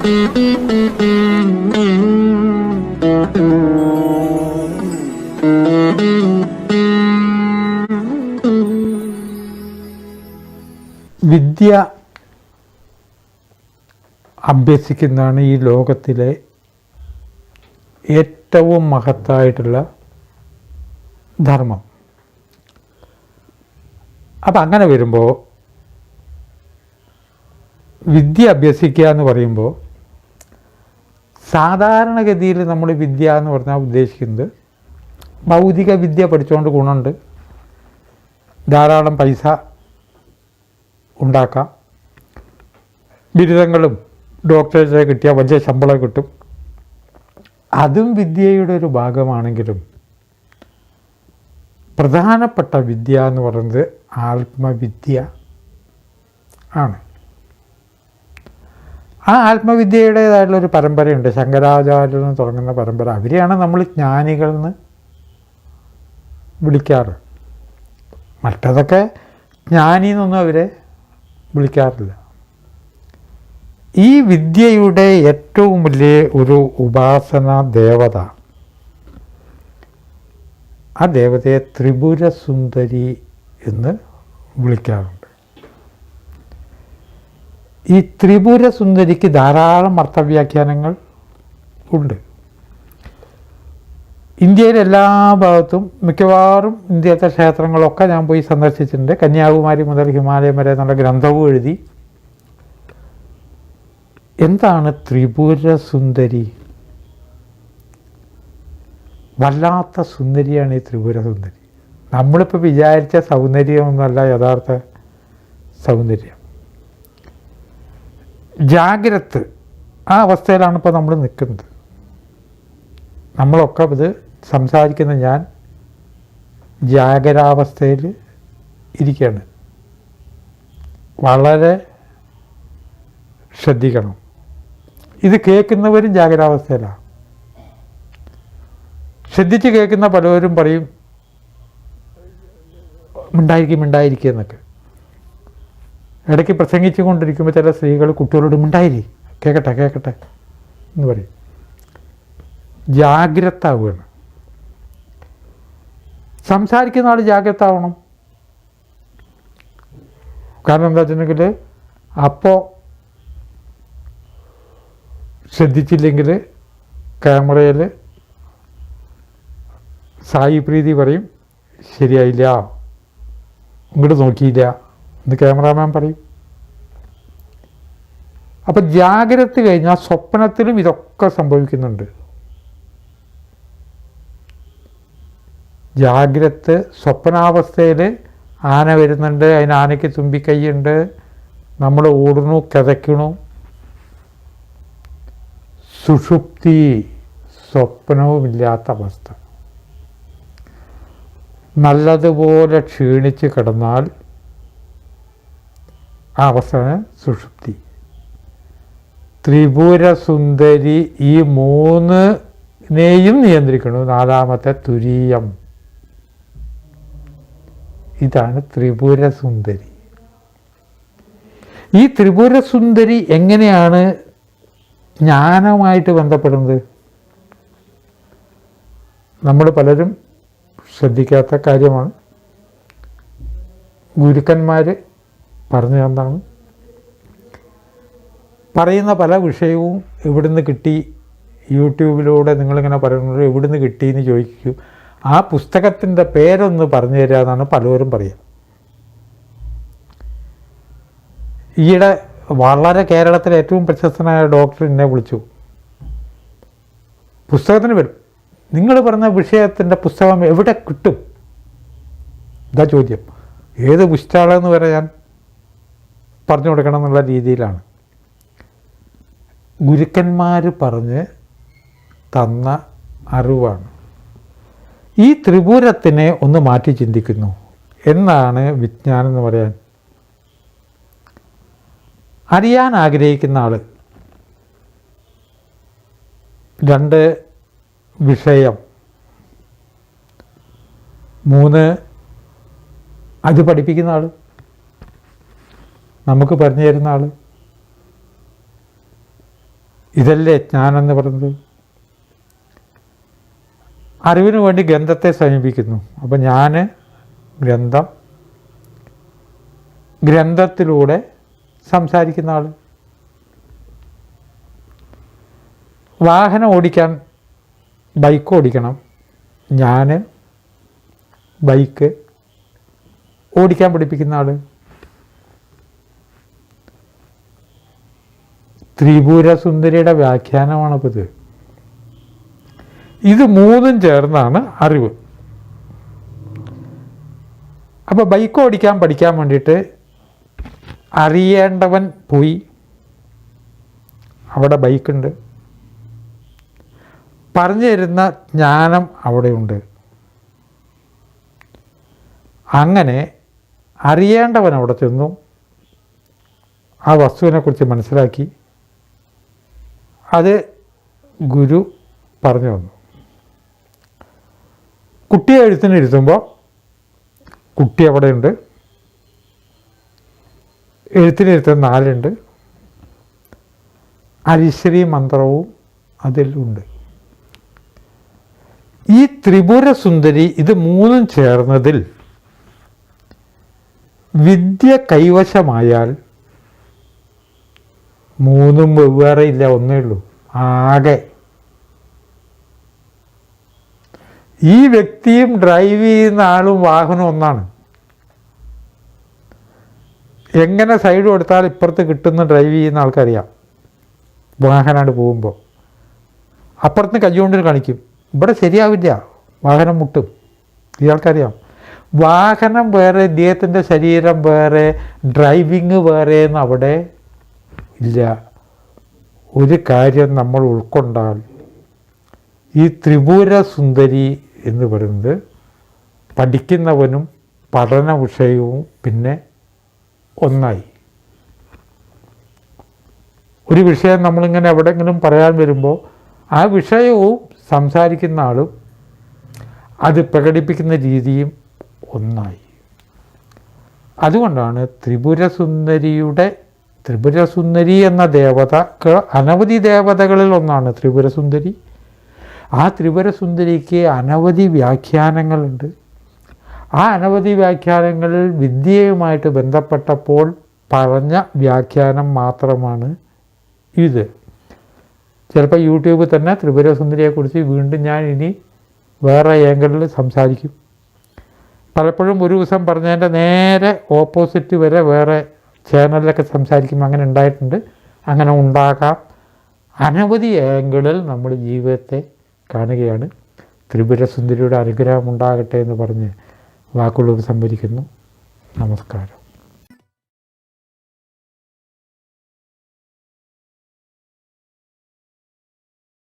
വിദ്യ അഭ്യസിക്കുന്നതാണ് ഈ ലോകത്തിലെ ഏറ്റവും മഹത്തായിട്ടുള്ള ധർമ്മം. അപ്പം അങ്ങനെ വരുമ്പോൾ വിദ്യ അഭ്യസിക്കുക എന്ന് പറയുമ്പോൾ സാധാരണഗതിയിൽ നമ്മൾ വിദ്യ എന്ന് പറഞ്ഞാൽ ഉദ്ദേശിക്കുന്നത് ഭൗതിക വിദ്യ പഠിച്ചുകൊണ്ട് ഗുണമുണ്ട്. ധാരാളം പൈസ ഉണ്ടാക്കാം. ബിരുദങ്ങളും ഡോക്ടറേറ്റ് കിട്ടിയാൽ വലിയ ശമ്പളം കിട്ടും. അതും വിദ്യയുടെ ഒരു ഭാഗമാണെങ്കിലും പ്രധാനപ്പെട്ട വിദ്യ എന്ന് പറയുന്നത് ആത്മവിദ്യ ആണ്. ആ ആത്മവിദ്യയുടേതായിട്ടുള്ളൊരു പരമ്പരയുണ്ട്. ശങ്കരാചാര്യൻ നിന്ന് തുടങ്ങുന്ന പരമ്പര. അവരെയാണ് നമ്മൾ ജ്ഞാനികൾ എന്ന് വിളിക്കാറ്. മറ്റതൊക്കെ ജ്ഞാനി എന്നൊന്നും അവരെ വിളിക്കാറില്ല. ഈ വിദ്യയുടെ ഏറ്റവും വലിയ ഒരു ഉപാസന ദേവത ആ ദേവതയെ ത്രിപുര സുന്ദരി എന്ന് വിളിക്കാറുണ്ട്. ഈ ത്രിപുര സുന്ദരിക്ക് ധാരാളം അർത്ഥവ്യാഖ്യാനങ്ങൾ ഉണ്ട്. ഇന്ത്യയിലെ എല്ലാ ഭാഗത്തും മിക്കവാറും ഇന്ത്യത്തെ ക്ഷേത്രങ്ങളൊക്കെ ഞാൻ പോയി സന്ദർശിച്ചിട്ടുണ്ട്. കന്യാകുമാരി മുതൽ ഹിമാലയം വരെ നല്ല ഗ്രന്ഥവും എഴുതി. എന്താണ് ത്രിപുര സുന്ദരി വല്ലാത്ത സുന്ദരിയാണ് ഈ ത്രിപുര സുന്ദരി നമ്മളിപ്പോൾ വിചാരിച്ച സൗന്ദര്യമൊന്നുമല്ല യഥാർത്ഥ സൗന്ദര്യം. ജാഗ്രത് ആ അവസ്ഥയിലാണ് ഇപ്പോൾ നമ്മൾ നിൽക്കുന്നത് നമ്മളൊക്കെ ഇത് സംസാരിക്കുന്ന ഞാൻ ജാഗരാവസ്ഥയിൽ ഇരിക്കുകയാണ്. വളരെ ശ്രദ്ധിക്കണം. ഇത് കേൾക്കുന്നവരും ജാഗരാവസ്ഥയിലാണ്. ശ്രദ്ധിച്ച് കേൾക്കുന്ന പലവരും പറയും മിണ്ടായിരിക്കും മിണ്ടായിരിക്കും എന്നൊക്കെ. ഇടയ്ക്ക് പ്രസംഗിച്ചു കൊണ്ടിരിക്കുമ്പോൾ ചില സ്ത്രീകൾ കുട്ടികളോട് മിണ്ടായിരി കേൾക്കട്ടെ കേൾക്കട്ടെ എന്ന് പറയും. ജാഗ്രത ആവുകയാണ് സംസാരിക്കുന്ന ആൾ ജാഗ്രത ആവണം കാരണം എന്താ വെച്ചിട്ടുണ്ടെങ്കിൽ അപ്പോൾ ശ്രദ്ധിച്ചില്ലെങ്കിൽ ക്യാമറയിൽ സായി പ്രീതി പറയും ശരിയായില്ല. ഇങ്ങോട്ട് നോക്കിയില്ല. എന്ന് ക്യാമറാമാൻ പറയും. അപ്പം ജാഗ്രത കഴിഞ്ഞാൽ സ്വപ്നത്തിലും ഇതൊക്കെ സംഭവിക്കുന്നുണ്ട്. ജാഗ്രത സ്വപ്നാവസ്ഥയിൽ ആന വരുന്നുണ്ട് അതിന് ആനയ്ക്ക് തുമ്പിക്കൈയുണ്ട് നമ്മൾ ഓടുന്നു കിതയ്ക്കണു സുഷുപ്തി സ്വപ്നവുമില്ലാത്ത അവസ്ഥ. നല്ലതുപോലെ ക്ഷീണിച്ച് കിടന്നാൽ ആ അവസ്ഥയാണ് സുഷുപ്തി. ത്രിപുരസുന്ദരി ഈ മൂന്നിനെയും നിയന്ത്രിക്കുന്നു. നാലാമത്തെ തുരീയം. ഇതാണ് ത്രിപുരസുന്ദരി. ഈ ത്രിപുരസുന്ദരി എങ്ങനെയാണ് ജ്ഞാനമായിട്ട് ബന്ധപ്പെടുന്നത്? നമ്മൾ പലരും ശ്രദ്ധിക്കാത്ത കാര്യമാണ്. ഗുരുക്കന്മാർ പറഞ്ഞു എന്താണ്? പറയുന്ന പല വിഷയവും എവിടുന്ന് കിട്ടി? യൂട്യൂബിലൂടെ നിങ്ങളിങ്ങനെ പറയുന്നത് എവിടുന്ന് കിട്ടി എന്ന് ചോദിക്കൂ. ആ പുസ്തകത്തിന്റെ പേരൊന്ന് പറഞ്ഞു തരിക എന്നാണ് പലരും പറയുക. ഈയിടെ വളരെ കേരളത്തിലെ ഏറ്റവും പ്രശസ്തനായ ഡോക്ടർ എന്നെ വിളിച്ചു. പുസ്തകത്തിന് വരും. നിങ്ങൾ പറഞ്ഞ വിഷയത്തിന്റെ പുസ്തകം എവിടെ കിട്ടും? ഇതാ ചോദ്യം. ഏത് പുസ്തകമെന്ന് പറയാൻ? പറഞ്ഞു കൊടുക്കണം എന്നുള്ള രീതിയിലാണ്. ഗുരുക്കന്മാർ പറഞ്ഞ് തന്ന അറിവാണ്. ഈ ത്രിപുരത്തിനെ ഒന്ന് മാറ്റി ചിന്തിക്കുന്നു. എന്നാണ് വിജ്ഞാനം എന്ന് പറയാൻ. അറിയാൻ ആഗ്രഹിക്കുന്ന ആൾ രണ്ട് വിഷയം. മൂന്ന് അത് പഠിപ്പിക്കുന്ന ആൾ നമുക്ക് പറഞ്ഞു തരുന്ന ആൾ ഇതല്ലേ ജ്ഞാനെന്ന് പറഞ്ഞത്. അറിവിന് വേണ്ടി ഗ്രന്ഥത്തെ സമീപിക്കുന്നു. അപ്പം ഞാൻ ഗ്രന്ഥം ഗ്രന്ഥത്തിലൂടെ സംസാരിക്കുന്ന ആൾ വാഹനം ഓടിക്കാൻ ബൈക്ക് ഓടിക്കണം. ഞാൻ ബൈക്ക് ഓടിക്കാൻ പഠിപ്പിക്കുന്ന ആൾ ത്രിപുര സുന്ദരിയുടെ വ്യാഖ്യാനമാണിപ്പോൾ ഇത് ഇത് മൂന്നും ചേർന്നാണ് അറിവ്. അപ്പോൾ ബൈക്ക് ഓടിക്കാൻ പഠിക്കാൻ വേണ്ടിയിട്ട് അറിയേണ്ടവൻ പോയി. അവിടെ ബൈക്കുണ്ട്. പറഞ്ഞു തരുന്ന ജ്ഞാനം അവിടെയുണ്ട്. അങ്ങനെ അറിയേണ്ടവൻ അവിടെ ചെന്നു. ആ വസ്തുവിനെക്കുറിച്ച് മനസ്സിലാക്കി. അത് ഗുരു പറഞ്ഞു തന്നു. കുട്ടിയെ എഴുത്തിന് ഇരുത്തുമ്പോൾ കുട്ടി അവിടെയുണ്ട്. എഴുത്തിനിരുത്തുന്ന നാലുണ്ട് അരിശ്രീ മന്ത്രവും അതിലുണ്ട് ഈ ത്രിപുര സുന്ദരി ഇത് മൂന്നും ചേർന്നതിൽ വിദ്യ കൈവശമായാൽ മൂന്നും വെവ്വേറെ ഇല്ല ഒന്നേ ഉള്ളൂ. ആകെ. ഈ വ്യക്തിയും ഡ്രൈവ് ചെയ്യുന്ന ആളും വാഹനം ഒന്നാണ്. എങ്ങനെ സൈഡ് കൊടുത്താൽ ഇപ്പുറത്ത് കിട്ടുന്ന ഡ്രൈവ് ചെയ്യുന്ന ആൾക്കറിയാം വാഹനമായിട്ട് പോകുമ്പോൾ അപ്പുറത്ത് കൈകൊണ്ട് കാണിക്കും. ഇവിടെ ശരിയാവില്ല. വാഹനം മുട്ടും. ഇയാൾക്കറിയാം വാഹനം വേറെ ഇദ്ദേഹത്തിന്റെ ശരീരം വേറെ ഡ്രൈവിങ് വേറെ എന്ന് അവിടെ ഇല്ല. ഒരു കാര്യം നമ്മൾ ഉൾക്കൊണ്ടാൽ ഈ ത്രിപുര സുന്ദരി എന്ന് പറയുന്നത് പഠിക്കുന്നവനും പഠന വിഷയവും പിന്നെ ഒന്നായി. ഒരു വിഷയം നമ്മളിങ്ങനെ എവിടെയെങ്കിലും പറയാൻ വരുമ്പോൾ ആ വിഷയവും സംസാരിക്കുന്ന ആളും അത് പ്രകടിപ്പിക്കുന്ന രീതിയും ഒന്നായി. അതുകൊണ്ടാണ് ത്രിപുര സുന്ദരിയുടെ ത്രിപുര സുന്ദരി എന്ന ദേവത അനവധി ദേവതകളിൽ ഒന്നാണ് ത്രിപുരസുന്ദരി. ആ ത്രിപുരസുന്ദരിക്ക് അനവധി വ്യാഖ്യാനങ്ങളുണ്ട്. ആ അനവധി വ്യാഖ്യാനങ്ങളിൽ വിദ്യയുമായിട്ട് ബന്ധപ്പെട്ടപ്പോൾ പറഞ്ഞ വ്യാഖ്യാനം മാത്രമാണ് ഇത്. ചിലപ്പോൾ യൂട്യൂബിൽ തന്നെ ത്രിപുരസുന്ദരിയെക്കുറിച്ച് വീണ്ടും ഞാൻ ഇനി വേറെ ഏങ്കലിൽ സംസാരിക്കും. പലപ്പോഴും ഒരു ദിവസം പറഞ്ഞതിന്റെ നേരെ ഓപ്പോസിറ്റ് വരെ വേറെ ചാനലിലൊക്കെ സംസാരിക്കുമ്പോൾ അങ്ങനെ ഉണ്ടായിട്ടുണ്ട്. അങ്ങനെ ഉണ്ടാകാം. അനവധി ആംഗിളിൽ നമ്മൾ ജീവിതത്തെ കാണുകയാണ്. ത്രിപുര സുന്ദരിയുടെ അനുഗ്രഹം ഉണ്ടാകട്ടെ എന്ന് പറഞ്ഞ് വാക്കുകൾ സംഭരിക്കുന്നു നമസ്കാരം.